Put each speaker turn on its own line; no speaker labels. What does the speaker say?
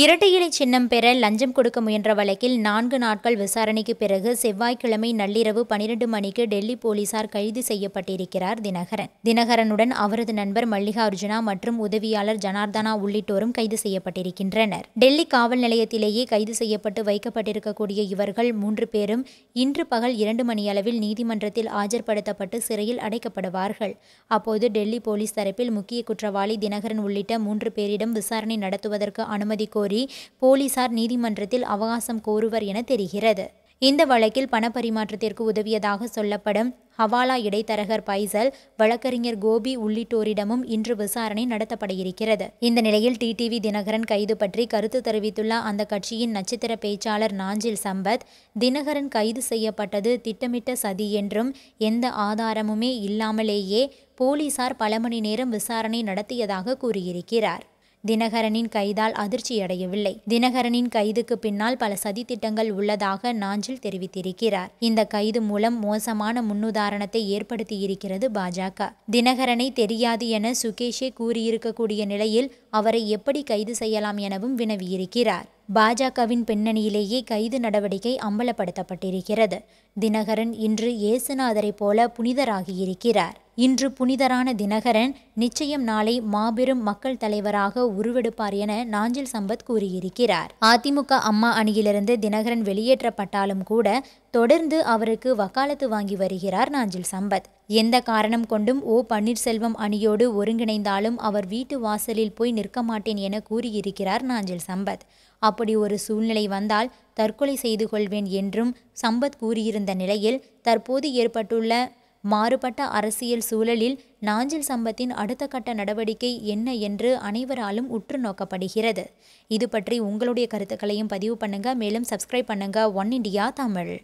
இரட்டை இலை சின்னம் பெற லஞ்சம் கொடுக்க முயன்ற வழக்கில் நான்கு நாட்கள் விசாரணைக்கு பிறகு செவ்வாய்க்கிழமை நள்ளிரவு பனிரெண்டு மணிக்கு டெல்லி போலீசார் கைது செய்யப்பட்டிருக்கிறார் தினகரன். தினகரனுடன் அவரது நண்பர் மல்லிகார்ஜுனா மற்றும் உதவியாளர் ஜனார்தனா உள்ளிட்டோரும் கைது செய்யப்பட்டிருக்கின்றனர். டெல்லி காவல் நிலையத்திலேயே கைது செய்யப்பட்டு வைக்கப்பட்டிருக்கக்கூடிய இவர்கள் மூன்று பேரும் இன்று பகல் இரண்டு மணியளவில் நீதிமன்றத்தில் ஆஜர்படுத்தப்பட்டு சிறையில் அடைக்கப்படுவார்கள். அப்போது டெல்லி போலீஸ் தரப்பில் முக்கிய குற்றவாளி தினகரன் உள்ளிட்ட மூன்று பேரிடம் விசாரணை நடத்துவதற்கு அனுமதி கோரி போலீசார் நீதிமன்றத்தில் அவகாசம் கோருவர் என தெரிகிறது. இந்த வழக்கில் பணப்பரிமாற்றத்திற்கு உதவியதாக சொல்லப்படும் ஹவாலா இடைத்தரகர் பைசல் வழக்கறிஞர் கோபி உள்ளிட்டோரிடமும் இன்று விசாரணை நடத்தப்பட இருக்கிறது இந்த நிலையில் டிடிவி தினகரன் கைது பற்றி கருத்து தெரிவித்துள்ள அந்த கட்சியின் நட்சத்திர பேச்சாளர் நாஞ்சில் சம்பத் தினகரன் கைது செய்யப்பட்டது திட்டமிட்ட சதி என்றும் எந்த ஆதாரமுமே இல்லாமலேயே போலீசார் பல மணி நேரம் விசாரணை நடத்தியதாக கூறியிருக்கிறார். தினகரனின் கைதால் அதிர்ச்சியடையவில்லை. தினகரனின் கைதுக்கு பின்னால் பல சதித்திட்டங்கள் உள்ளதாக நாஞ்சில் தெரிவித்திருக்கிறார். இந்த கைது மூலம் மோசமான முன்னுதாரணத்தை ஏற்படுத்தியிருக்கிறது பாஜக. தினகரனை தெரியாது என சுகேஷே கூறியிருக்கக்கூடிய நிலையில் அவரை எப்படி கைது செய்யலாம் எனவும் வினவியிருக்கிறார். பாஜகவின் பின்னணியிலேயே கைது நடவடிக்கை அம்பலப்படுத்தப்பட்டிருக்கிறது. தினகரன் இன்று இயேசுநாதரை போல புனிதராகியிருக்கிறார். இன்று புனிதரான தினகரன் நிச்சயம் நாளை மாபெரும் மக்கள் தலைவராக உருவெடுப்பார் என நாஞ்சில் சம்பத் கூறியிருக்கிறார். அதிமுக அம்மா அணியிலிருந்து தினகரன் வெளியேற்றப்பட்டாலும் கூட தொடர்ந்து அவருக்கு வக்காலத்து வாங்கி வருகிறார் நாஞ்சில் சம்பத். எந்த காரணம் கொண்டும் ஓ பன்னீர்செல்வம் அணியோடு ஒருங்கிணைந்தாலும் அவர் வீட்டு வாசலில் போய் நிற்க மாட்டேன் என கூறியிருக்கிறார் நாஞ்சில் சம்பத். அப்படி ஒரு சூழ்நிலை வந்தால் தற்கொலை செய்து கொள்வேன் என்றும் சம்பத் கூறியிருந்த நிலையில் தற்போது ஏற்பட்டுள்ள மாறுபட்ட அரசியல் சூழலில் நாஞ்சில் சம்பத்தின் அடுத்த கட்ட நடவடிக்கை என்ன என்று அனைவராலும் உற்று நோக்கப்படுகிறது. இது பற்றி உங்களுடைய கருத்துக்களையும் பதிவு பண்ணுங்க. மேலும் சப்ஸ்கிரைப் பண்ணுங்க. One India Tamil.